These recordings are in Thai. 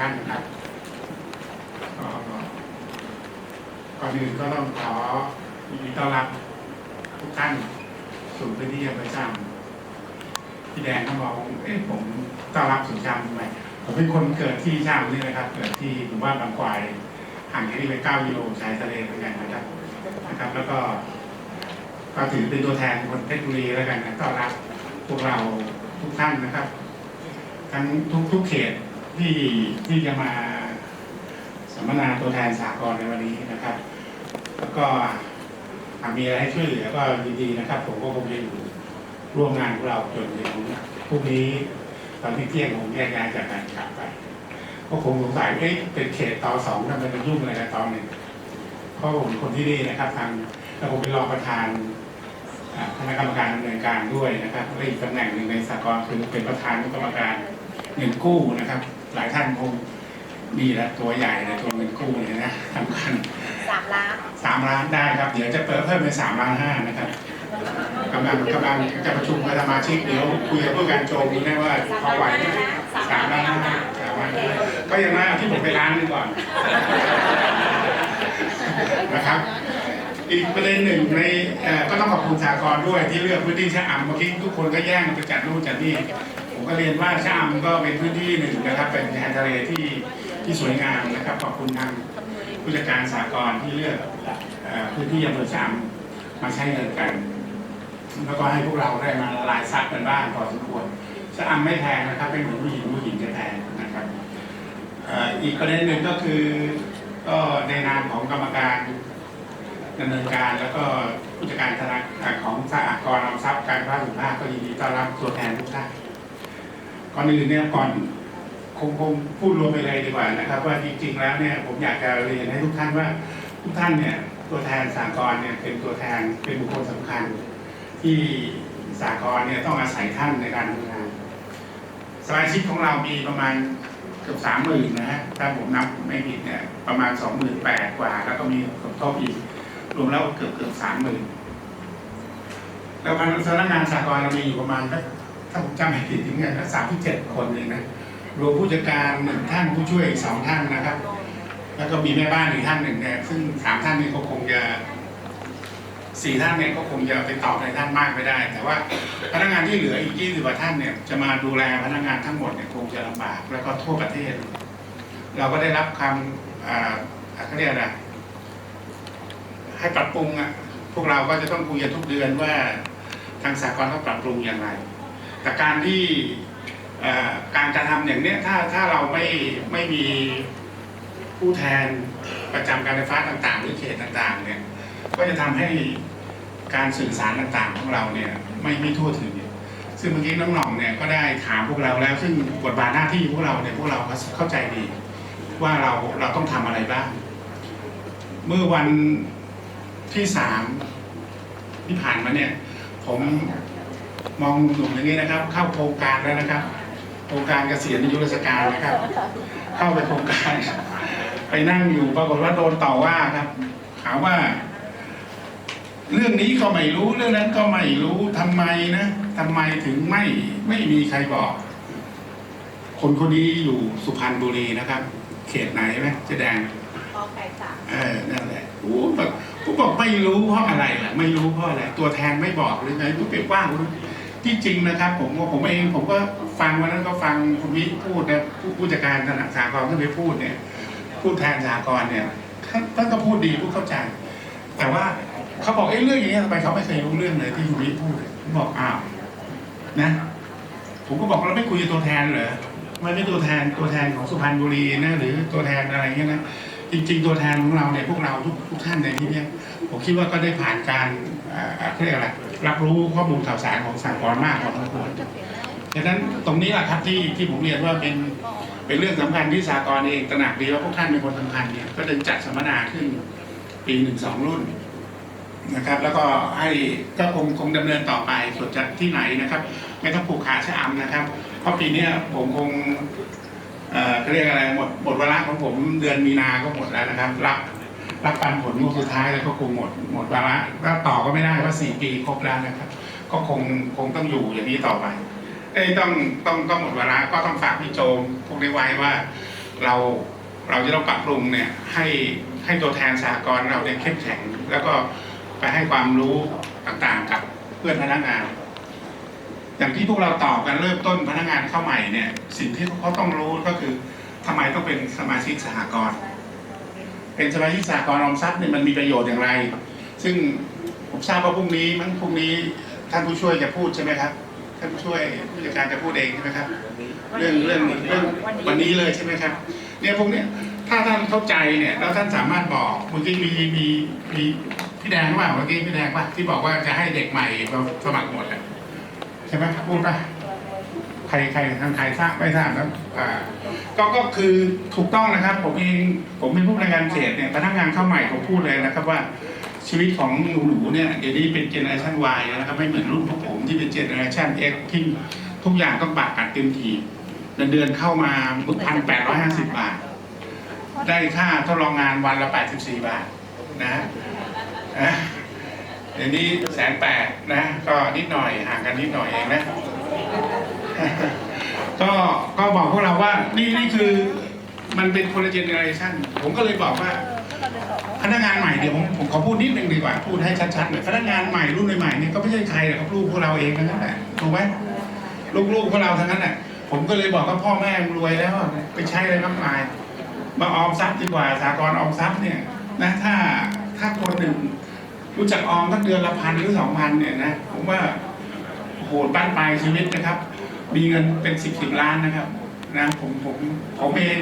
ท่านนะครับก็ก่อนอื่นก็ต้องขอยินดีต้อนรับทุกท่านสู่พื้นที่อำเภอชามพี่แดงก็มองเอ๊ะผมต้อนรับสู่ชามทำไมผมเป็นคนเกิดที่ชามนี่นะครับ เกิดที่หมู่บ้านบางควายห่างจากนี่ไปเก้ากิโลชายทะเลเหมือนกันนะครับนะครับ แล้วก็ก็ถือเป็นตัวแทนคนเพชรบุรีแล้วกันนะต้อนรับพวกเราทุกท่านนะครับ ทั้งทุกทุกเขต ที่ที่จะมาสัมมนาตัวแทนสากลในวันนี้นะครับ แล้วก็หากมีอะไรให้ช่วยเหลือก็ยินดีนะครับ ผมก็คงจะอยู่ร่วมงานของเราจนถึงพรุ่งนี้ตอนที่เที่ยงผมแยกย้ายจากการกลับไป ก็คงสงสัยเอ๊ะเป็นเขตต่อสองทำไมมันยุ่งอะไรกับตอนหนึ่งเพราะผมคนที่นี่นะครับ ทางแล้วผมเป็นรองประธานคณะกรรมการดำเนินการด้วยนะครับและอีกตำแหน่งหนึ่งในสากลคือเป็นประธานกรรมการเงินกู้นะครับ หลายท่านคงมีแล้วตัวใหญ่เลยตัวเงินกู้เนี่ยนะทำกันสามล้านสามล้านได้ครับ เดี๋ยวจะเปิดเพิ่มเป็นสามล้านห้านะครับกำลังกำลังจะประชุมกับสมาชิกเดี๋ยวคุยกับผู้การโจมดูได้ว่าพอไหวไหมสามล้านห้าสามล้านห้าก็ยังน่าที่ผมไปร้านหนึงก่อนนะครับอีกประเด็นหนึ่งในเอ่อก็ต้องขอบคุณสากลด้วยที่เลือกพื้นที่ชะอำเมื่อกี้ทุกคนก็แย่งกันไปจัดนู่นจัดนี่ผม ก็เรียนว่าชะอำก็เป็นพื้นที่หนึ่งนะครับ เป็นชายทะเลที่ที่สวยงามนะครับขอบคุณทางผู้จัดการสากลที่เลือกพื้นที่อำเภอชะอำมาใช้เงินกัน แล้วก็ให้พวกเราได้มาละลายซับกันบ้างพอสมควรชะอำไม่แพงนะครับเป็นเหมือนผู้หญิงผู้หญิงจะแพงนะครับอีกประเด็นหนึ่งก็คือก็ในนามของกรรมการดำเนินการแล้วก็ผู้จัดการธนาคารของสหกรณ์ออมทรัพย์การค้าสุขภาพก็ยินดีต้อนรับตัวแทนทุกท่าน ก่อนอื่นเนี่ยก่อนคงคงพูดรวมไปเลยดีกว่านะครับ ว่าจริง ๆ แล้วเนี่ยผมอยากจะเรียนให้ทุกท่านว่าทุกท่านเนี่ยตัวแทนสหกรณ์เนี่ยเป็นตัวแทนเป็นบุคคลสำคัญ ที่สหกรณ์เนี่ยต้องอาศัยท่านในการทำงานสมาชิกของเรามีประมาณเกือบสามหมื่นนะฮะถ้าผมนับไม่ผิดเนี่ยประมาณสองหมื่นแปดกว่า แล้วก็มีสมทบอีกรวมแล้วเกือบเกือบสามหมื่นแล้วพนักงานสากลเรามีอยู่ประมาณสัก ถ้าผมจำไม่ผิดถึงเนี่ยสามที่เจ็ดคนเองนะรวมผู้จัดการหนึ่งท่านผู้ช่วยอีกสองท่านนะครับ แล้วก็มีแม่บ้านอีกท่านหนึ่งเนี่ยซึ่งสามท่านนี้ก็คงจะสี่ท่านเนี่ยก็คงจะไปตอบในท่านมากไม่ได้ แต่ว่าพนักงานที่เหลืออีกยี่สิบกว่าท่านเนี่ยจะมาดูแลพนักงานทั้งหมดเนี่ยคงจะลำบากแล้วก็ทั่วประเทศ เราก็ได้รับคำอ่าเขาเรียกอะไรให้ปรับปรุงอะพวกเราก็จะต้องคุยกันทุกเดือนว่าทางสากลเขาปรับปรุงอย่างไร แต่การที่การกระทำอย่างเนี้ยถ้าถ้าเราไม่ไม่มีผู้แทนประจำการไฟฟ้าต่างๆ หรือเขตต่างๆเนี่ยก็จะทำให้การสื่อสารต่างๆของเราเนี่ยไม่ไม่ทั่วถึงซึ่งเมื่อกี้น้องหน่องเนี่ยก็ได้ถามพวกเราแล้ว ซึ่งบทบาทหน้าที่พวกเราเนี่ยพวกเราเข้าใจดี ว่าเราเราต้องทำอะไรบ้าง เมื่อวันที่สามที่ผ่านมาเนี่ย ผม มองหนุ่มอย่างนี้นะครับ เข้าโครงการแล้วนะครับ โครงการเกษียณอายุราชการนะครับ เข้าไปโครงการ ไปนั่งอยู่ปรากฏว่าโดนต่อว่าครับถามว่า เรื่องนี้ก็ไม่รู้เรื่องนั้นก็ไม่รู้ทำไมนะทำไมถึงไม่ไม่มีใครบอก คนคนนี้อยู่สุพรรณบุรีนะครับ เขตไหนไหมเจ๊แดงพอไก่สามเออนั่นแหละโอ้แบบผมบอกไม่รู้เพราะอะไรล่ะ ไม่รู้เพราะอะไร ตัวแทนไม่บอกหรือไงผมไปว่าคุณ ที่จริงนะครับ ผมว่าผมเองผมก็ฟังวันนั้นก็ฟังคุณวิพูดนะผู้ผู้จัดการธนาคารกรขึ้นไปพูดเนี่ยพูดแทนสากรณเนี่ยท่านก็พูดดีพูดเข้าใจ แต่ว่าเขาบอกไอ้เรื่องอย่างเงี้ยทำไมเขาไม่เคยรู้เรื่องเลยที่คุณวิพูดผมบอกอ้าวนะผมก็บอกเราไม่คุยตัวแทนเหรอไม่ไม่ตัวแทนตัวแทนของสุพรรณบุรีนะหรือตัวแทนอะไรเงี้ยนะจริงๆตัวแทนของเราเนี่ยพวกเราทุกทุกท่านในที่เนี้ยผมคิดว่าก็ได้ผ่านการอ่อเขาเรียกอะไร รับรู้ข้อมูลข่าวสารของสากลมากพอสมควรดังนั้นตรงนี้แหละครับที่ที่ผมเรียนว่าเป็นเป็นเรื่องสำคัญที่สากลเองตระหนักดีว่าพวกท่านเป็นคนสำคัญเนี่ยก็เดินจัดสัมมนาขึ้นปีหนึ่งสองรุ่นนะครับ แล้วก็ให้ก็คงคงดำเนินต่อไปส่วนจะที่ไหนนะครับ ไม่ต้องผูกขาดชะอำนะครับ เพราะปีนี้ผมคงเอ่อเขาเรียกอะไรหมดหมดเวลาของผมเดือนมีนาก็หมดแล้วนะครับรับ รับปันผลงวดสุดท้ายแล้วก็คงหมดหมดเวลาแล้วต่อก็ไม่ได้ว่าสี่ปีครบแล้วนะครับ ก็คงคงต้องอยู่อย่างนี้ต่อไปเอ้ยต้องต้องต้องหมดเวลาก็ต้องฝากพี่โจมพวกนี้ไว้ว่าเราเราจะต้องปรับปรุงเนี่ยให้ให้ตัวแทนสหกรณ์เราเนี่ยเข้มแข็ง แล้วก็ไปให้ความรู้ต่างๆกับเพื่อนพนักงาน อย่างที่พวกเราตอบกันเริ่มต้นพนักงานเข้าใหม่เนี่ยสิ่งที่เขาต้องรู้ก็คือทำไมต้องเป็นสมาชิกสหกรณ์ เป็นสมาชิกสหกรณ์ออมทรัพย์เนี่ยมันมีประโยชน์อย่างไร ซึ่งผมทราบว่าพรุ่งนี้มั้งพรุ่งนี้ท่านผู้ช่วยจะพูดใช่ไหมครับท่านผู้ช่วยผู้จัดการจะพูดเองใช่ไหมครับ เรื่องเรื่องเรื่องวันนี้เลยใช่ไหมครับ เนี่ยพวกเนี้ยถ้าท่านเข้าใจเนี่ยแล้วท่านสามารถบอกเมื่อกี้มีมีมีพี่แดงว่าเมื่อกี้พี่แดงว่าที่บอกว่าจะให้เด็กใหม่มาสมัครหมดอะใช่ไหมพูดป่ะใค รใครทางใครทราบไม่ทราบนะอ่าก็ก็คือถูกต้องนะครับ ผมเองผมเป็นผู้บริการเขตเนี่ยพนักงานเข้าใหม่ผมพูดเลยนะครับว่าชีวิตของหนูๆเนี่ยเดี๋ยวนี้เป็นเจเนอเรชัน Y แล้วนะครับไม่เหมือนรุ่นพวกผมที่เป็นเจเนอเรชัน X ที่ทุกอย่างต้องบากกัดเต็มทีเงินเดือนเข้ามาพันแปดร้อยห้าสิบบาท ได้ค่าทดลองงานวันละแปดสิบสี่บาทนะเดี๋ยวนี้แสนแปดนะ ก็นิดหน่อยห่างกันนิดหน่อยเองนะ ก็ก็บอกพวกเราว่านี่นี่คือมันเป็นคนละเจเนอเรชันผมก็เลยบอกว่า พนักงานใหม่เดี๋ยวผมผมขอพูดนิดนึงดีกว่าพูดให้ชัดๆหน่อยพนักงานใหม่รุ่นใหม่ๆเนี่ยก็ไม่ใช่ใครหรอกครับลูกพวกเราเองทั้งนั้นแหละถูกไหมลูกๆพวกเราทั้งนั้นแหละผมก็เลยบอกว่าพ่อแม่รวยแล้วอะไปใช้อะไรมากมาย มาออมทรัพย์ดีกว่าสากลออมทรัพย์เนี่ยนะถ้าถ้าคนหนึ่งรู้จักออมทั้งเดือนละพันหรือสองพันเนี่ยนะผมว่าโอ้โหบ้านปลายชีวิตนะครับ มีเงินเป็นสิบสิบล้านนะครับนะผมผมผมเอง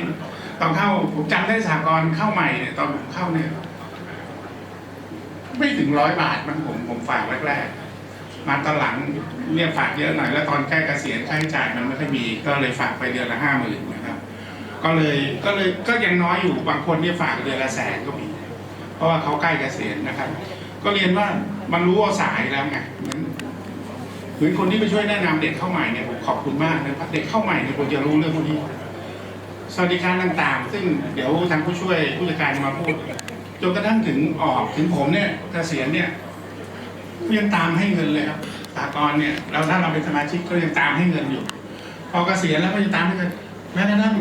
ตอนเข้าผมจำได้สากลเข้าใหม่เนี่ยตอนผมเข้าเนี่ยไม่ถึงร้อยบาทมันผมผมฝากแรกๆมาตอนหลังเนี่ยฝากเยอะหน่อยแล้วตอนใกล้เกษียณค่าใช้จ่ายมันไม่ค่อยมีก็เลยฝากไปเดือนละห้าหมื่นนะครับ ก็เลยก็เลยก็ยังน้อยอยู่บางคนเนี่ยฝากเดือนละแสนก็มี เพราะว่าเขาใกล้เกษียณนะครับ ก็เรียนว่ามันรู้ว่าสายแล้วไงเหมือน เหมือนคนที่ไปช่วยแนะนำเด็กเข้าใหม่เนี่ยผมขอบคุณมากนะครับเด็กเข้าใหม่เนี่ยควรจะรู้เรื่องพวกนี้สวัสดิการต่างๆ ซึ่งเดี๋ยวทางผู้ช่วยผู้จัดการจะมาพูดจนกระทั่งถึงออกถึงผมเนี่ยเกษียณเนี่ยยังตามให้เงินเลยครับสากลเนี่ยเราถ้าเราเป็นสมาชิกก็ยังตามให้เงินอยู่ พอเกษียณแล้วก็ยังตามให้เงินแม้กระทั่ง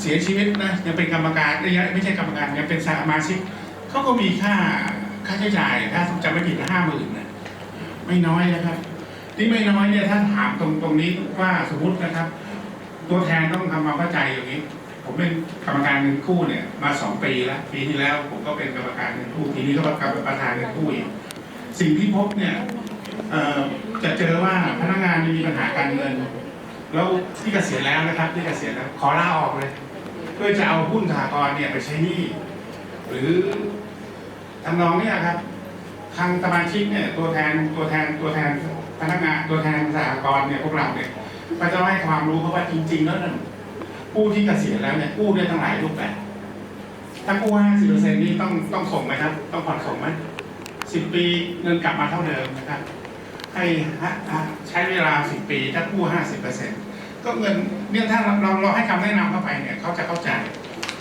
เสียชีวิตนะยังเป็นกรรมการไม่ใช่ไม่ใช่กรรมการยังเป็นสมาชิกเขาก็มีค่าค่าใช้จ่ายถ้าจำไม่ผิดห้าหมื่นนะไม่น้อยนะครับ ที่ไม่น้อยเนี่ยถ้าถามตรงตรงนี้ว่าสมมตินะครับ ตัวแทนต้องทำความเข้าใจอย่างนี้ ผมเป็นกรรมการเงินกู้เนี่ยมาสองปีแล้วปีที่แล้วผมก็เป็นกรรมการเงินกู้ทีนี้ก็เป็นประธานเงินกู้อีกสิ่งที่พบเนี่ยจะเจอว่าพนักงานมีปัญหาการเงิน แล้วที่เกษียณแล้วนะครับ ที่เกษียณแล้วขอลาออกเลยเพื่อจะเอาหุ้นสหกรณ์เนี่ยไปใช้หนี้หรือทำนองเนี่ยครับ ทางสมาชิกเนี่ยตัวแทนตัวแทนตัวแทน พนักงานตัวแทนสหกรณ์เนี่ยพวกเราเนี่ยก็จะให้ความรู้เพราะว่าจริงๆแล้วเนี่ยผู้ที่เกษียณแล้วเนี่ยกู้ได้ทั้งหลายรูปแบบถ้ากู้ห้าสิบเปอร์เซ็นต์นี้ต้องต้องส่งไหมครับ ต้องผ่อนส่งไหมสิบปีเงินกลับมาเท่าเดิมนะครับ ให้ฮะใช้เวลาสิบปีถ้ากู้ห้าสิบเปอร์เซ็นต์ก็เงินเนี่ยถ้าเราเราเราให้คำแนะนำเข้าไปเนี่ยเขาจะเข้าใจ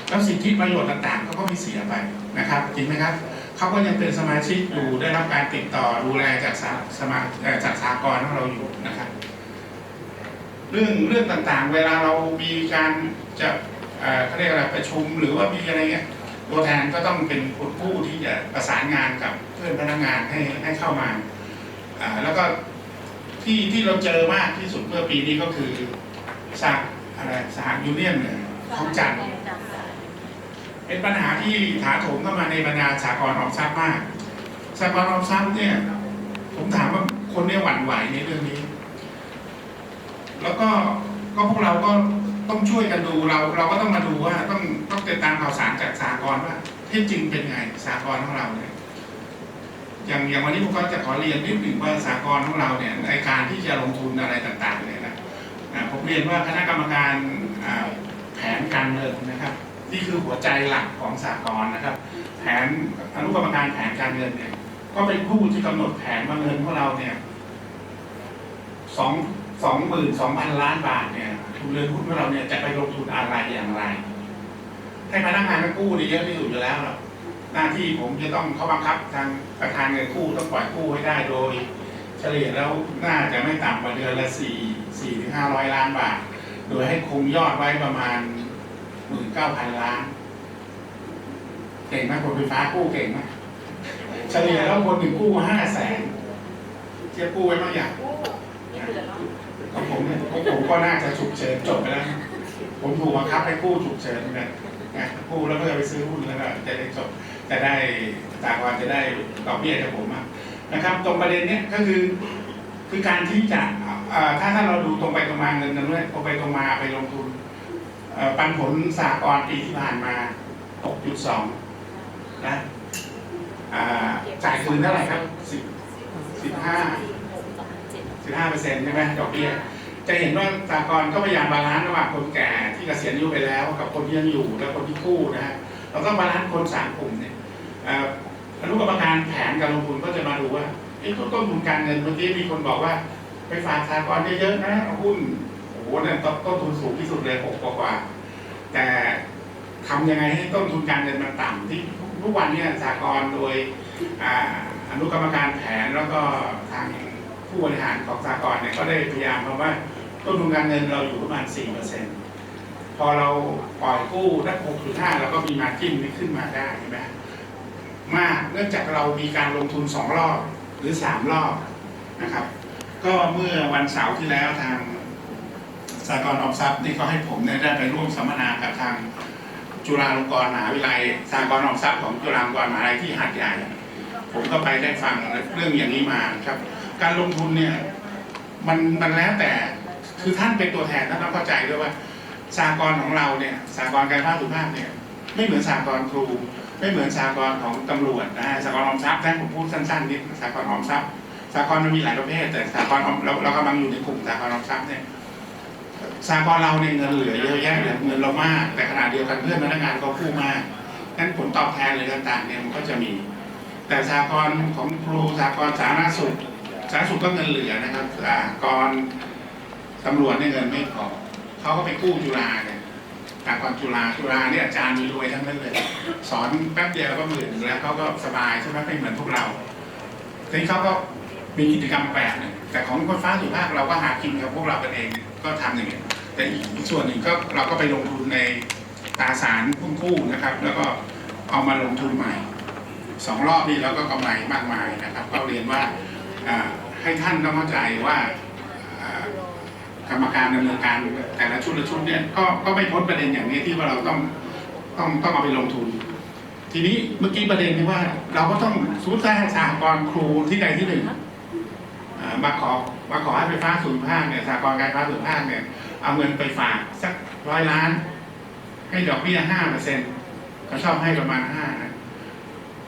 แล้วสิทธิประโยชน์ต่างๆเขาก็ม่เสียไปนะครับจริงไหมครับ เขาก็ยังเป็นสมาชิกอยู่ได้รับการติดต่อดูแลจากสาสมาจากสากลของเราอยู่นะครับเรื่องเรื่องต่างๆ เวลาเรามีการจะเขาเรียกอะไรประชุมหรือว่ามีอะไรเงี้ยตัวแทนก็ต้องเป็นคนผู้ที่จะประสานงานกับเพื่อนพนักงานให้ให้เข้ามาแล้วก็ที่ที่เราเจอมากที่สุดเมื่อปีนี้ก็คือสหอะไรสหยูเนียนเนี่ยของจันทร์ เป็นปัญหาที่ถาโถมเข้ามาในบรรดาสากลออมทรัพย์มากสากลออมทรัพย์เนี่ย ผมถามว่าคนเนี่ยหวั่นไหวในเรื่องนี้ แล้วก็ก็พวกเราก็ต้องช่วยกันดูเรา เราก็ต้องมาดูว่าต้องต้องติดตามข่าวสารจากสากลว่าที่จริงเป็นไงสากลของเราเนี่ยอย่างอย่างวันนี้ผมก็จะขอเรียนนิดหนึ่งว่าสากลของเราเนี่ยในการที่จะลงทุนอะไรต่างๆเนี่ยนะผมเรียนว่าคณะกรรมการแผนการเงินนะครับ นี่คือหัวใจหลักของสากลนะครับ แผนอนุกรรมการแผนการเงินเนี่ย ก็เป็นผู้ที่กำหนดแผนว่าเงินของเราเนี่ยสองสองหมื่นสองพันล้านบาทเนี่ยทุนเรือนหุ้นของเราเนี่ยจะไปลงทุนอะไรอย่างไร ให้พนักงานมากู้เนี่ยเยอะที่สุดอยู่แล้วหรอกหน้าที่ผมจะต้องเขาบังคับทางประธานเงินกู้ต้องปล่อยกู้ให้ได้โดย เฉลี่ยแล้วน่าจะไม่ต่ำกว่าเดือนละสี่สี่ถึงห้าร้อยล้านบาท โดยให้คงยอดไว้ประมาณ หมื่นเก้าพันล้าน เก่งไหมคนไฟฟ้ากู้เก่งไหมเฉลี่ยแล้วคนหนึ่งกู้ห้าแสนเทียบกู้ไว้บ้างอย่างของผมเนี่ยของผมก็น่าจะฉุกเฉินจบไปแล้ว ผมถูกบังคับให้กู้ฉุกเฉินเนี่ยนะกู้แล้วก็จะไปซื้อหุ้นแล้วก็จะได้จบจะได้สากลจะได้ดอกเบี้ยจากผมอะนะครับ ตรงประเด็นเนี้ยก็คือคือการที่จะเอ่อถ้าถ้าเราดูตรงไปตรงมาเงินนั้นด้วยตรงไปตรงมาไปลงทุนเอ่อ ปันผลสากลปีที่ผ่านมา 6.2 นะจ่ายคืนเท่าไหร่ครับ10 15 15เปอร์เซ็นต์ใช่ไหมดอกเบี้ย จะเห็นว่าสากลก็พยายามบาลานซ์ระหว่างคนแก่ที่เกษียณอายุไปแล้ว กับคนที่ยังอยู่และคนที่กู้นะฮะเราต้องบาลานซ์คนสามกลุ่มเนี่ยอนุกรรมการแผนการลงทุนก็จะมาดูว่าไอ้ต้นทุนการเงินเมื่อกี้มีคนบอกว่า ไปฝากสากลเยอะๆนะหุ้น เนี่ยต้นต้นทุนสูงที่สุดเลยหกกว่า แต่ทำยังไงให้ต้นทุนการเงินมันต่ำที่ทุกวันเนี่ยสากลโดยอนุกรรมการแผนแล้วก็ทางผู้บริหารของสากลเนี่ยก็ได้พยายามเพราะว่าต้นทุนการเงินเราอยู่ประมาณ4%พอเราปล่อยกู้ได้6.5เราก็มีมาจิ้นขึ้นมาได้ใช่ไหมมากเนื่องจากเรามีการลงทุน2รอบหรือ3รอบนะครับ ก็เมื่อวันเสาร์ที่แล้วทาง สากลออมทรัพย์นี่ก็ให้ผมเนี่ยได้ไปร่วมสัมมนากับทางจุฬาลงกรณ์มหาวิทยาลัยสากลออมทรัพย์ของจุฬาลงกรณ์มหาวิทยาลัยที่หาดใหญ่ ผมก็ไปได้ฟังเรื่องอย่างนี้มาครับ การลงทุนเนี่ยมันมันแล้วแต่คือท่านเป็นตัวแทนท่านต้องเข้าใจด้วยว่าสากลของเราเนี่ยสากลการภาคสุภาพเนี่ยไม่เหมือนสากลครู ไม่เหมือนสากลของตำรวจนะฮะสากลออมทรัพย์นะผมพูดสั้นๆนิดสากลออมทรัพย์สากลมันมีหลายประเภท แต่สากลเราเรากำลังอยู่ในกลุ่มสากลออมทรัพย์เนี่ย สากลเราเนี่ยเงินเหลือเยอะแยะเลยเงินเรามาก แต่ขณะเดียวกันเพื่อนพนักงานก็กู้มากนั้นผลตอบแทนอะไรต่างๆเนี่ยมันก็จะมี แต่สากลของครูสากลสาธารณสุขสาธารณสุขก็เงินเหลือนะครับสากรตำรวจเนี่ยเงินไม่พอเขาก็ไปกู้จุฬาเนี่ยสากรจุฬาจุฬาเนี่ยอาจารย์มีรวยทั้งนั้นเลย สอนแป๊บเดียวก็หมื่นแล้วเขาก็สบายใช่ไหมไม่เหมือนพวกเราทีนี้เขาก็มีกิจกรรมแปลกเนี่ยแต่ของคนฟ้าสุภาคเราก็หากินกับพวกเรากันเอง ก็ทำอย่างนี้ยแต่อีกส่วนหนึ่งก็เราก็ไปลงทุนในตราสารหุ้นกู้นะครับ แล้วก็เอามาลงทุนใหม่สองรอบนี้เราก็กำไรมากมายนะครับ ก็เรียนว่าให้ท่านต้องเข้าใจว่ากรรมการดำเนินการแต่ละชุดละชุดเนี่ยก็ก็ไม่พ้นประเด็นอย่างนี้ที่ว่าเราต้องต้องต้องเอาไปลงทุน ทีนี้เมื่อกี้ประเด็นที่ว่า เราก็ต้องสู้สร้างสหกรณ์ครูที่ใดที่หนึ่ง มาขอมาขอให้ไฟฟ้าศูนย์ภาคเนี่ยสหกรณ์การไฟฟ้าศูนย์ภาคเนี่ยเอาเงินไปฝากสักร้อยล้าน ให้ดอกเบี้ยห้าเปอร์เซ็นต์เขาชอบให้ประมาณห้านะ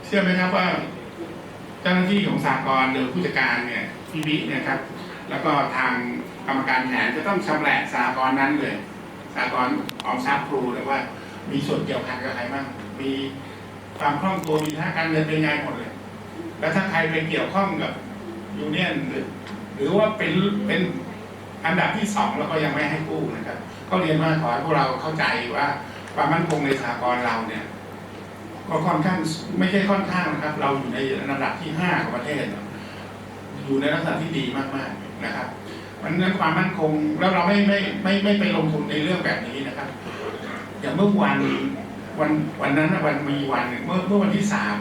เชื่อไหมครับว่า เจ้าหน้าที่ของสากลหรือผู้จัดการเนี่ยพี่วิเนี่ยครับ แล้วก็ทางกรรมการแผนจะต้องชำแหละสากลนั้นเลยสากลออมทรัพย์ครูเลยว่า มีส่วนเกี่ยวพันกับใครบ้างมีความคล่องตัวมีท่าการเงินเป็นไงหมดเลย แล้วถ้าใครไปเกี่ยวข้องกับ ยูเนียนหรือหรือว่าเป็นเป็นอันดับที่สองแล้วก็ยังไม่ให้กู้นะครับ ก็เรียนว่าขอให้พวกเราเข้าใจว่าความมั่นคงในสากลเราเนี่ยก็ค่อนข้างไม่ใช่ค่อนข้างนะครับ เราอยู่ในระดับที่ห้าของประเทศ อยู่ในลักษณะที่ดีมากๆนะครับเพราะฉะนั้นความมั่นคงแล้วเราไม่ไม่ไม่ไม่ไปลงทุนในเรื่องแบบนี้นะครับ อย่างเมื่อวันวันวันนั้นวันมีวันหนึ่งเมื่อเมื่อวันที่สาม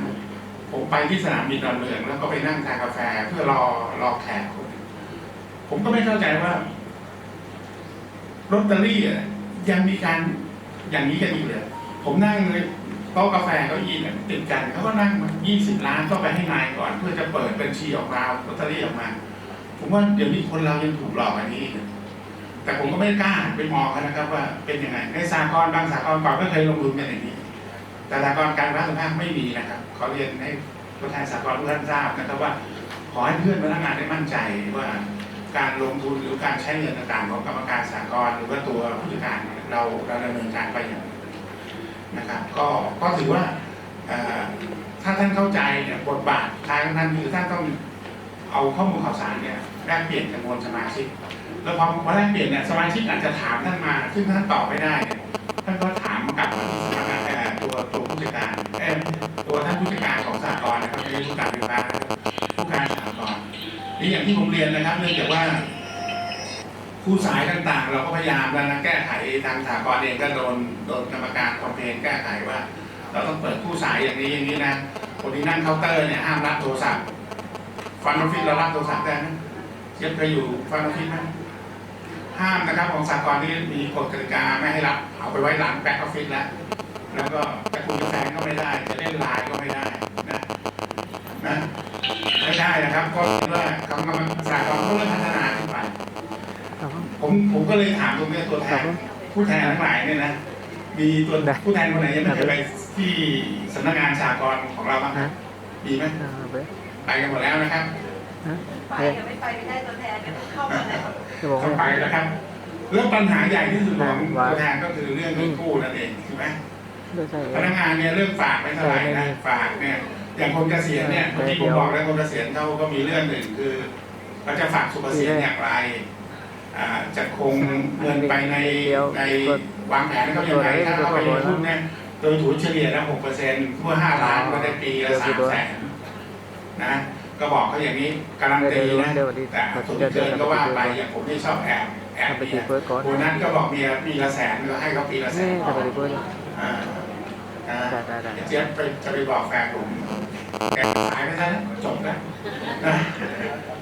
ผมไปที่สนามบินดอนเมืองแล้วก็ไปนั่งทานกาแฟเพื่อรอรอแขกคนผมก็ไม่เข้าใจว่าลอตเตอรี่อะยังมีการอย่างนี้กันอีกเลยผมนั่งเลยโต๊ะกาแฟเก้าอี้เนี่ยติดกันเขาก็นั่งมา20ล้านก็ไปให้นายก่อน เพื่อจะเปิดบัญชีออกมาลอตเตอรี่ออกมา ผมว่าเดี๋ยวนี้คนเรายังถูกหลอกอันนี้ แต่ผมก็ไม่กล้าไปมองเขานะครับว่าเป็นยังไงในสากลบางสากลก่อนก็เคยลงทุนกันอย่างนี้ แต่สากลการรัฐสภาพไม่มีนะครับขอเรียนให้ผู้แทนสากลทุกท่านทราบนะครับว่า ขอให้เพื่อนพนักงานได้มั่นใจว่าการลงทุนหรือการใช้เงินต่างๆของกรรมการสากลหรือว่าตัวผู้จัดการเราเราดำเนินการไปอย่างนะครับ ก็ก็ถือว่าถ้าท่านเข้าใจเนี่ยบทบาททางท่านคือท่านต้องเอาข้อมูลข่าวสารเนี่ยแลกเปลี่ยนกับมวลสมาชิก แล้วพอพอแลกเปลี่ยนเนี่ยสมาชิกอาจจะถามท่านมา ซึ่งท่านตอบไม่ได้ ท่านก็ถามกลับมา จัดการเอ่ตัวท่านผู้จัดการของสหกรณ์นะครับไม่ใช่ผู้การไฟฟ้านะครับผู้การสหกรณ์นี่อย่างที่ผมเรียนนะครับ เนื่องจากว่าคคู่สายต่างๆ เราก็พยายามแล้วนะแก้ไขทางสากลเองก็โดนโดนกรรมการคอมเพลนแก้ไขว่า เราต้องเปิดคู่สายอย่างนี้อย่างนี้นะคนที่นั่งเคาน์เตอร์เนี่ยห้ามรับโทรศัพท์ฟันออฟฟิศเรารับโทรศัพท์ได้ไหมเย็บเคยอยู่ฟันออฟฟิศไหมห้ามนะครับของสากลนี่มีกฎกติกาไม่ให้รับเอาไปไว้หลังแบ็กออฟฟิศแล้ว แล้วก็จะคุยกับแฟนก็ไม่ได้จะเล่นไลน์ก็ไม่ได้นะนะไม่ได้นะครับเพราะว่าคำกำลังสากลเขาเริ่มพัฒนาขึ้นไปผมผมก็เลยถามตรงนี้ตัวแทนผู้แทนทั้งหลายเนี่ยนะมีตัวผู้แทนคนไหนยังไม่เคยไปที่สำนักงานสากลของเราบ้างครับมีไหมไปกันหมดแล้วนะครับไปกับไม่ไปไม่ได้ตัวแทนเข้ามาแล้วจะบอกต้องไปแล้วครับเรื่องปัญหาใหญ่ที่สุดของตัวแทนก็คือเรื่องเงินกู้นั่นเองถูกไหม พนักงานเนี่ยเรื่องฝากไม่เท่าไหร่นะฝากเนี่ยอย่างคนเกษียณเนี่ยเอเมื่ออกี้ผมเดี๋ยวบอกแล้วคนเกษียณเขาก็มีเรื่องหนึ่งคือเขาจะฝากสุขเกษียณอย่างไรอ่าจะคงเงินไปในเดี๋ยวในวางแผนให้เขาอย่างไรถ้าเขาไปลงทุนเนี่ยโดยถุนเฉลี่ยแล้วหกเปอร์เซ็นต์เมื่อห้าล้านก็ได้ปีละสามแสนนะก็บอกเขาอย่างนี้การันเดี๋ยวตีเดี๋ยวนะเดี๋ยวดีแต่สมเกินก็ว่าไปอย่างผมที่ชอบแอบแอบทำไปเมีตียเฟิร์สก่อนโบนัสก็บอกเมียปีละแสนก็ให้เขาปีละแสนี่ อ่าอ่าได้ได้ได้ เจี๊ยบไปจะไปบอกแฟนผมแกขายไปซะนะจบแล้วนะ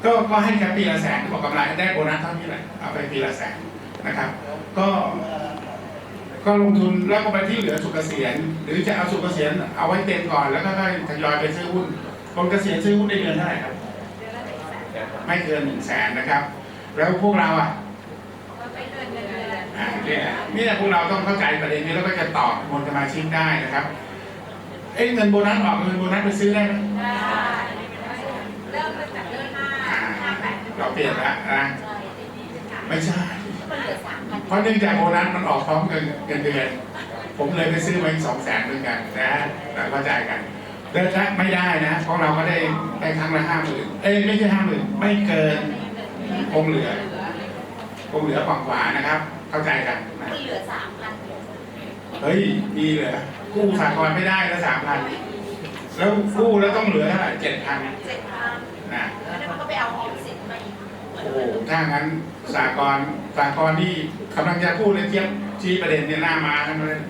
ก็ก็ให้แค่ปีละแสนบอกกำไรได้โบนัสเท่านี้แหละเอาไปปีละแสนนะครับ ก็ก็ลงทุนแล้วก็ไปที่เหลือสุกเกษียณหรือจะเอาสุกเกษียณเอาไว้เต็มก่อนแล้วก็ค่อยทยอยไปซื้อหุ้นคนเกษียณซื้อหุ้นได้เดือนเท่าไหร่ครับเดือนละหนึ่งแสนไม่เกินหนึ่งแสนนะครับ แล้วพวกเราอะ ก็ไปเดือนเดือ นเดือนอ่าเนี่ยเนี่ยพวกเราต้องเข้าใจประเด็นนี้แล้วก็จะตอบมวลสมาชิกได้นะครับเอ้เงินโบนัสออกเงินโบนัสไปซื้อได้ไหมได้เริ่มตั้งแต่เดือนห้าอ่าห้าแปดเราเปลี่ยนละนะไม่ใช่มันเหลือสามพันเพราะเนื่องจากโบนัสมันออกพร้อมกันเงินเดือน ผมเลยไปซื้อมาอีกสองแสนเหมือนกันนะเราเข้าใจกันเลิกละไม่ได้นะเพราะเราก็ได้ได้ครั้งละห้าหมื่นเอ้ยไม่ใช่ห้าหมื่นไม่เกินคงเหลือคงเหลือกว่ากว่านะครับ เข้าใจกันนะมันเหลือสามพันเฮ้ยมีเหลือกู้สากลไม่ได้ละสามพันแล้วกู้แล้วต้องเหลือเท่าไหร่เจ็ดพันเจ็ดพันนะแล้วมันก็ไปเอาออมสินมาอีกโอ้โหถ้างั้นสากลสากลที่กำลังจะพูดเลยเทียบชี้ประเด็นเนี่ยหน้ามาทั้งนั้นเลย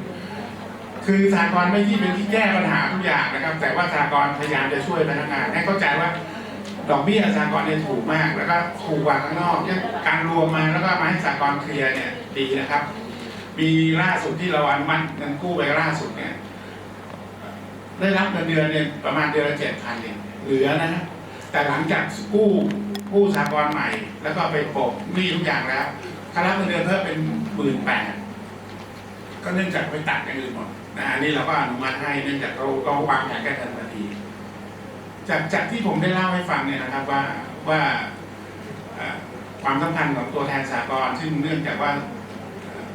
คือสากลไม่ที่เป็นที่แก้ปัญหาทุกอย่างนะครับ แต่ว่าสากลพยายามจะช่วยพนักงานให้เข้าใจว่า ดอกเบี้ยสากลเนี่ยถูกมาก แล้วก็ถูกกว่าข้างนอกเนี่ยการรวมมาแล้วก็มาให้สากลเคลียร์เนี่ยดีนะครับ มีล่าสุดที่เราอนุมัติเงินกู้ไปล่าสุดเนี่ยได้รับเงินเดือนเนี่ยประมาณเดือนละเจ็ดพันเองเหลือนะแต่หลังจากกู้กู้สากลใหม่ แล้วก็ไปโปะหนี้ทุกอย่างแล้วค่ารับเงินเดือนเพิ่มเป็นหมื่นแปดก็เนื่องจากไปตัดอย่างอื่นหมดนะอันนี้เราก็อนุมัติให้เนื่องจากเขาเขาวางแผนแก้ทันที จากจากที่ผมได้เล่าให้ฟังเนี่ยนะครับว่าว่าความสำคัญของตัวแทนสากลซึ่งเนื่องจากว่า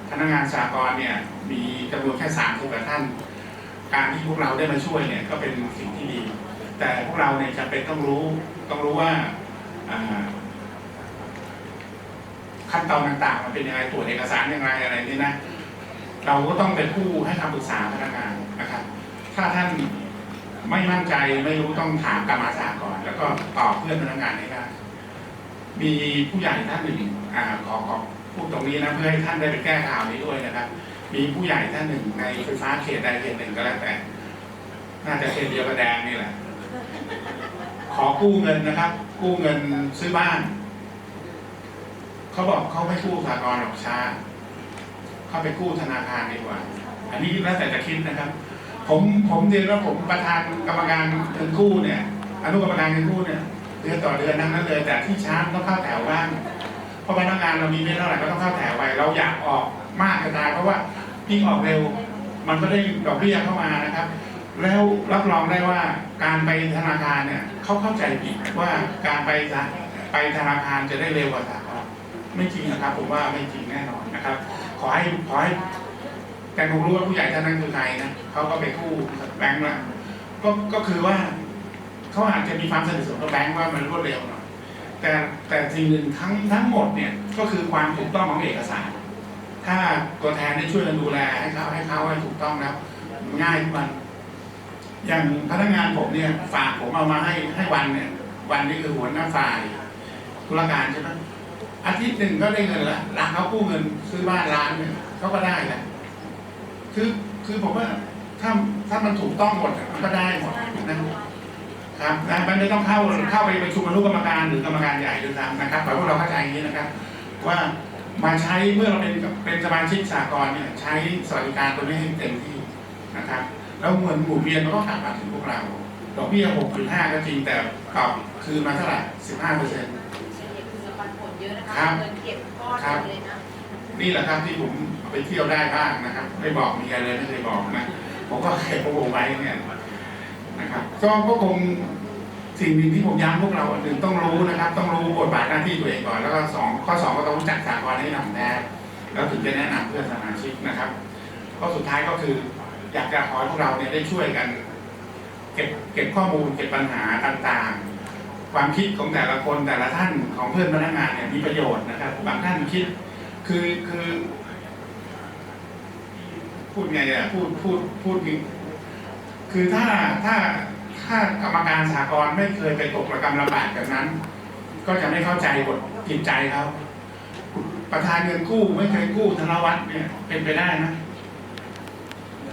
พนักงานสากลเนี่ยมีจำนวนแค่สามสิบกว่าท่าน การที่พวกเราได้มาช่วยเนี่ยก็เป็นสิ่งที่ดี แต่พวกเราเนี่ยจำเป็นต้องรู้ต้องรู้ว่าอ่าขั้นตอนต่างๆ มันเป็นยังไงตรวจเอกสารยังไงอะไรนี่นะ เราก็ต้องเป็นผู้ให้คำปรึกษาพนักงานนะครับ ถ้าท่าน ไม่มั่นใจไม่รู้ต้องถามกรรมาสาก่อน แล้วก็ตอบเพื่อนพนักงานให้ได้มีผู้ใหญ่ท่านหนึ่งอ่าขอขอพูดตรงนี้นะเพื่อให้ท่านได้ไปแก้ข่าวนี้ด้วยนะครับ มีผู้ใหญ่ท่านหนึ่งในไฟฟ้าเขตใดเขตหนึ่งก็แล้วแต่ น่าจะเขตเดียวกับแดงนี่แหละ ขอกู้เงินนะครับ กู้เงินซื้อบ้าน เขาบอกเขาไม่กู้สากลหรอกช้าเขาไปกู้ธนาคารดีกว่า อันนี้แล้วแต่จะคิดนะครับ ผมผมเรียนว่าผมประธานกรรมการเงินกู้เนี่ยอนุกรรมการเงินกู้เนี่ยเดือนต่อเดือนทั้งนั้นเลยแต่ที่ช้าต้องเข้าแถวบ้างเพราะพนักงานเรามีไม่เท่าไหร่ก็ต้องเข้าแถวไว้เราอยากออกมากกระจายเพราะว่ายิ่งออกเร็ว มันก็ได้ดอกเบี้ยเข้ามานะครับ แล้วรับรองได้ว่าการไปธนาคารเนี่ยเขาเข้าใจผิดว่าการไปไปธนาคารจะได้เร็วกว่าสากลไม่จริงนะครับผมว่าไม่จริงแน่นอนนะครับ ขอให้ขอให้ แต่ผมรู้ว่าผู้ใหญ่ท่านนั้นคือใครนะเขาก็ไปกู้แบงก์ละก็ก็คือว่าเขาอาจจะมีความสนิทสนมกับแบงก์ว่ามันรวดเร็วหน่อยแต่แต่สิ่งหนึ่งทั้งทั้งหมดเนี่ยก็คือความถูกต้องของเอกสาร ถ้าตัวแทนได้ช่วยกันดูแลให้เขาให้เขาให้ถูกต้องแล้วง่ายมันอย่างพนักงานผมเนี่ยฝากผมเอามาให้ให้วันเนี่ย วันนี้คือหัวหน้าฝ่ายธุรการใช่ไหมอาทิตย์หนึ่งก็ได้เงินละร้านเขากู้เงินซื้อบ้านร้านเนี่ยเขาก็ได้แหละ คือคือผมว่าถ้าถ้ามันถูกต้องหมดอะมันก็ได้หมดนะครับนะมันไม่ต้องเข้าเข้าไปประชุมอนุกรรมการหรือกรรมการใหญ่ด้วยซ้ำนะครับขอให้พวกเราเข้าใจอย่างนี้นะครับ ว่ามาใช้เมื่อเราเป็นเป็นสมาชิกสากลเนี่ยใช้สวัสดิการตัวนี้ให้เต็มที่นะครับ แล้วเงินหมุนเวียนมันก็กลับมาถึงพวกเราดอกเบี้ย6.5 ก็จริงแต่ตอบคืนมาเท่าไหร่15เปอร์เซ็นต์เฉลี่ยคือปันผลเยอะนะครัคะบเงินเก็บก้อนเลยนะนี่แหละครับที่ผมเอา ไปเที่ยวได้บ้างนะครับ ไม่บอกเมียเลยไม่เคยบอกนะผมก็เก็บโงไว้เนี่ยนะครับก็ก็คงสิ่งหนึ่งที่ผมย้ำพวกเราหนึ่งต้องรู้นะครับ ต้องรู้บทบาทหน้าที่ตัวเองก่อนแล้วก็สองข้อสองก็ต้องรู้จักสากลให้หนักแน่แล้วถึงจะแนะนำเพื่อนสมาชิกนะครับข้อสุดท้ายก็คือ อยากจะขอพวกเราเนี่ยได้ช่วยกัน เก็บเก็บข้อมูลเก็บปัญหาต่างๆ ความคิดของแต่ละคนแต่ละท่านของเพื่อนพนักงานเนี่ยมีประโยชน์นะครับ บางท่านคิดคือคือ พูดไงอะพูดพูดพูดนี่คือถ้าถ้าถ้ากรรมการสากลไม่เคยไปตกระกรรมลำบากแบบนั้น ก็จะไม่เข้าใจบทจิตใจเขาประธานเงินกู้ไม่เคยกู้ธนวัฒน์เนี่ยเป็นไปได้ไหม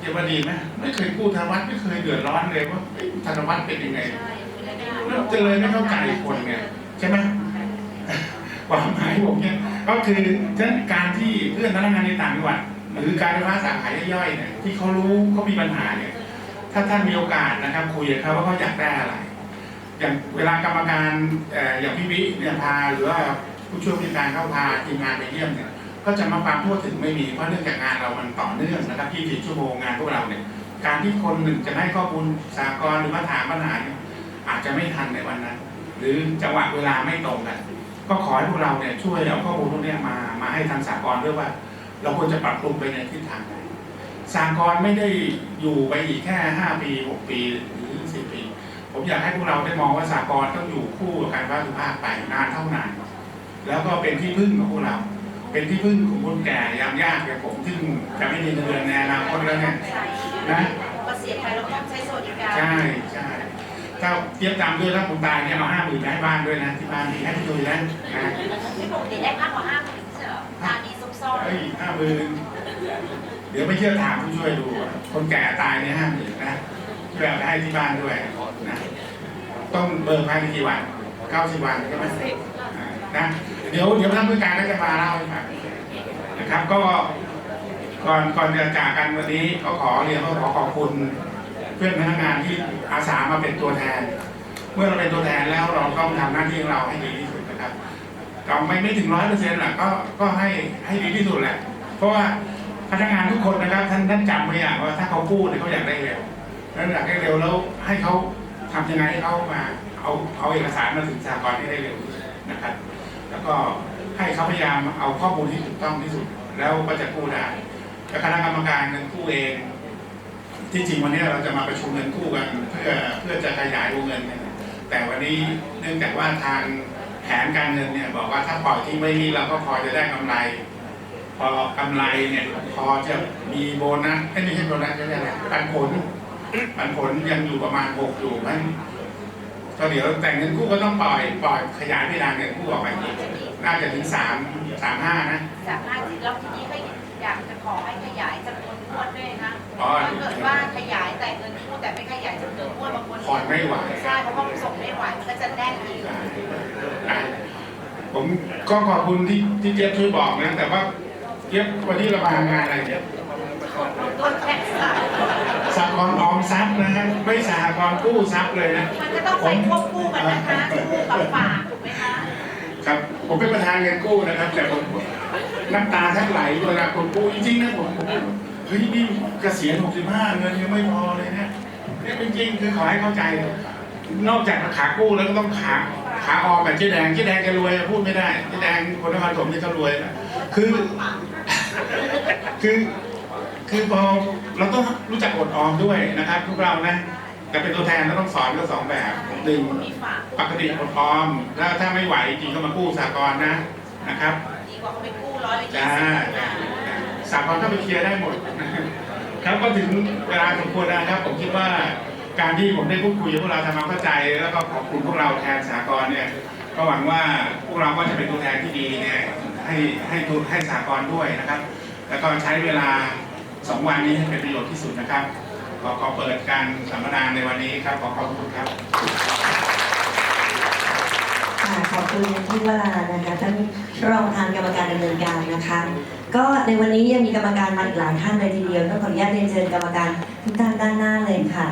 จะว่าดีไหมไม่เคยกู้ธนวัฒน์ไม่เคยเดือดร้อนเลยว่าเอ๊ะธนวัฒน์เป็นยังไงใช่ไม่ได้แล้วจะเลยไม่เข้าใจคนไงใช่ไหมความหมายผมเนี่ยก็คือฉะนั้นการที่เพื่อนพนักงานในต่างจังหวัด หรือการไฟฟ้าสาขาย่อยๆเนี่ยที่เขารู้เขามีปัญหาเนี่ยถ้าท่านมีโอกาสนะครับคุยกับเขาว่าเขาอยากได้อะไร อย่างเวลากรรมการอย่างพี่วิเนี่ยพาหรือว่าผู้ช่วยผู้การเข้าพาทีมงานไปเยี่ยมเนี่ยก็จะมาความทั่วถึงไม่มีเพราะเนื่องจากงานเรามันต่อเนื่องนะครับ24ชั่วโมงงานพวกเราเนี่ยการที่คนหนึ่งจะให้ข้อมูลสากลหรือมาถามปัญหาเนี่ยอาจจะไม่ทันในวันนั้น หรือจังหวะเวลาไม่ตรงกันก็ขอให้พวกเราเนี่ยช่วยเอาข้อมูลพวกนี้มามาให้ทางสากลด้วยว่า เราควรจะปรับปรุงไปในทิศทางไหนสากลไม่ได้อยู่ไปอีกแค่ห้าปีหกปีหรือสิบปี ผมอยากให้พวกเราได้มองว่าสากลต้องอยู่คู่กับการว่าสุภาพไปนานเท่านานแล้วก็เป็นที่พึ่งของพวกเรา เป็นที่พึ่งของคนแก่ยามยากอย่างผมซึ่งจะไม่มีเงินเดือนในอนาคตแล้วเนี่ยใช่นะเกษียณไปเราก็ต้องใช้สวัสดิการใช่ใช่ถ้าเทียบตามด้วยถ้าผมตายเนี่ยเอาห้าหมื่นให้บ้านด้วยนะที่บ้านมีให้ดูนะนะไม่ปกติได้มากกว่าห้าหมื่น ซุกซ่อนเฮ้ยห้าหมื่นเดี๋ยวไม่เชื่อถามผู้ช่วยดู คนแก่ตายเนี่ยห้าหมื่นนะช่วยเอาไปให้ที่บ้านด้วยนะต้องเบิกภายในกี่วันเก้าสิบวันใช่ไหมอ่านะเดี๋ยวเดี๋ยวท่านผู้การก็จะมาเล่าให้ฟังนะครับ ก็ก่อนก่อนจะจากกันวันนี้ก็ขอเรียนว่าขอขอบคุณเพื่อนพนักงานที่อาสามาเป็นตัวแทน เมื่อเราเป็นตัวแทนแล้วเราต้องทำหน้าที่ของเราให้ดี ที่สุดนะครับเราไม่ไม่ถึงร้อยเปอร์เซ็นต์แหละก็ก็ให้ให้ดีที่สุดแหละ เพราะว่าพนักงานทุกคนนะครับ ท่านท่านจำไว้อย่างว่าถ้าเขาพูดเนี่ยเขาอยากได้เร็วแล้วอยากได้เร็วแล้วให้เขาทำยังไงให้เขามาเอาเอาเอกสารมาถึงสากลให้ได้เร็วนะครับ แล้วก็ให้เขาพยายามเอาข้อมูลที่ถูกต้องที่สุด แล้วก็จะกู้ได้แล้วคณะกรรมการเงินกู้เอง ที่จริงวันนี้เราจะมาประชุมเงินกู้กัน เพื่อเพื่อจะขยายวงเงิน แต่วันนี้เนื่องจากว่าทาง แผนการเงินเนี่ยบอกว่าถ้าปล่อยทิ้งไว้นี้เราก็พอจะได้กำไร พอกำไรเนี่ยพอจะมีโบนัสไม่ใช่โบนัสจะเรียกอะไรปันผลปันผลยังอยู่ประมาณหกอยู่มันก็เดี๋ยวแต่งเงินกู้ก็ต้องปล่อยปล่อยขยายเพดานเงินกู้ออกไปอีกน่าจะถึงสามสามห้านะจากห้าสิบแล้วทีนี้ก็อยากจะขอให้ขยายจำนวนงวดด้วยนะอ๋อถ้าเกิดว่าขยายแต่เงินกู้แต่ไม่ขยายจำนวนงวดบางคนผ่อนไม่ไหว ใช่เพราะว่าส่งไม่ไหวมันก็จะแน่นอีก อะผม ก็ขอบคุณที่ที่เจี๊ยบช่วยบอกนะ แต่ว่าเจี๊ยบวันนี้เรามาทำงานอะไรเนี่ยต้นแท็กซ์อะสหกรณ์ออมทรัพย์นะฮะไม่สหกรณ์กู้ทรัพย์เลยนะ มันก็ต้องไปควบคู่กันนะคะคู่กับฝากถูกไหมคะครับผมเป็นประธานเงินกู้นะครับ แต่ผมน้ำตาแทบไหลเวลาคนกู้จริงๆนะผมผมเฮ้ยนี่เกษียณ65เงินยังไม่พอเลยเนี่ยเนี่ยจริงๆคือขอให้เข้าใจ นอกจากขากู้แล้วก็ต้องขา ขาออกแบบเจ๊แดงเจ๊แดงแกรวยพูดไม่ได้เจ๊แดงคนนครปฐมนี่ก็รวยนะคือ คือคือพอเราต้องรู้จักอดออมด้วยนะครับพวกเรานะแต่เป็นตัวแทนเราต้องสอนก็สองแบบหนึ่งมีฝากปกติอดออมแล้วถ้าไม่ไหวจริงก็มากู้สากลนะนะครับดีกว่าเขาไปกู้ร้อยไปยี่จ้าสิบนะสากลก็ไปเคลียร์ได้หมดครับก็ถึงเวลาสมควรแล้วนะครับผมคิดว่า การที่ผมได้พูดคุยกับพวกเราทำความเข้าใจ แล้วก็ขอบคุณพวกเราแทนสากลเนี่ยก็หวังว่าพวกเราก็จะเป็นตัวแทนที่ดีเนี่ยให้ให้ตัวให้สากลด้วยนะครับ แล้วก็ใช้เวลาสองวันนี้ให้เป็นประโยชน์ที่สุดนะครับขอขอเปิดการสัมมนาในวันนี้ครับขอขอบคุณครับค่ะขอบคุณที่วรานะคะท่านรองประธานกรรมการดำเนินการนะคะ ก็ในวันนี้ยังมีกรรมการมาอีกหลายท่านเลยทีเดียวต้องขออนุญาตเรียนเชิญกรรมการทุกท่านด้านหน้าเลยค่ะ